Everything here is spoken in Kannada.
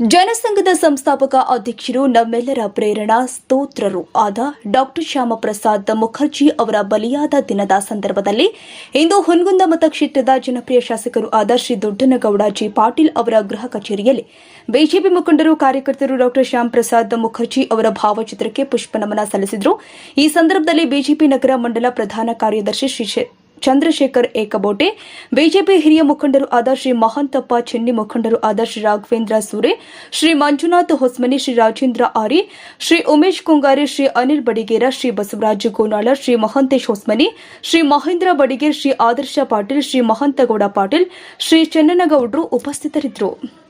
ಜನಸಂಘದ ಸಂಸ್ಥಾಪಕ ಅಧ್ಯಕ್ಷರು ನಮ್ಮೆಲ್ಲರ ಪ್ರೇರಣಾ ಸ್ತೋತ್ರರು ಆದ ಡಾಕ್ಟರ್ ಶ್ಯಾಮಪ್ರಸಾದ್ ಮುಖರ್ಜಿ ಅವರ ಬಲಿಯಾದ ದಿನದ ಸಂದರ್ಭದಲ್ಲಿ ಇಂದು ಹುನಗುಂದ ಮತಕ್ಷೇತ್ರದ ಜನಪ್ರಿಯ ಶಾಸಕರು ಆದ ಶ್ರೀ ದೊಡ್ಡನಗೌಡ ಜಿ ಪಾಟೀಲ್ ಅವರ ಗೃಹ ಕಚೇರಿಯಲ್ಲಿ ಬಿಜೆಪಿ ಮುಖಂಡರು ಕಾರ್ಯಕರ್ತರು ಡಾಕ್ಟರ್ ಶ್ಯಾಮಪ್ರಸಾದ್ ಮುಖರ್ಜಿ ಅವರ ಭಾವಚಿತ್ರಕ್ಕೆ ಪುಷ್ಪನಮನ ಸಲ್ಲಿಸಿದರು. ಈ ಸಂದರ್ಭದಲ್ಲಿ ಬಿಜೆಪಿ ನಗರ ಮಂಡಲ ಪ್ರಧಾನ ಕಾರ್ಯದರ್ಶಿ ಶ್ರೀ ಚಂದ್ರಶೇಖರ್ ಏಕಬೋಟೆ, ಬಿಜೆಪಿ ಹಿರಿಯ ಮುಖಂಡರು ಆದ ಶ್ರೀ ಮಹಂತಪ್ಪ ಚೆನ್ನಿ ಮುಖಂಡರು ಆದ ಶ್ರೀ ರಾಘವೇಂದ್ರ ಸೂರೆ, ಶ್ರೀ ಮಂಜುನಾಥ್ ಹೊಸ್ಮನಿ, ಶ್ರೀ ರಾಜೇಂದ್ರ ಆರಿ, ಶ್ರೀ ಉಮೇಶ್ ಕುಂಗಾರಿ, ಶ್ರೀ ಅನಿಲ್ ಬಡಿಗೇರ, ಶ್ರೀ ಬಸವರಾಜ ಗೋನಾಳ ಶ್ರೀ ಮಹಂತೇಶ್ ಹೊಸ್ಮನಿ, ಶ್ರೀ ಮಹೇಂದ್ರ ಬಡಿಗೇರ್, ಶ್ರೀ ಆದರ್ಶ ಪಾಟೀಲ್, ಶ್ರೀ ಮಹಂತಗೌಡ ಪಾಟೀಲ್, ಶ್ರೀ ಚೆನ್ನನಗೌಡರು ಉಪಸ್ಥಿತರಿದ್ದರು.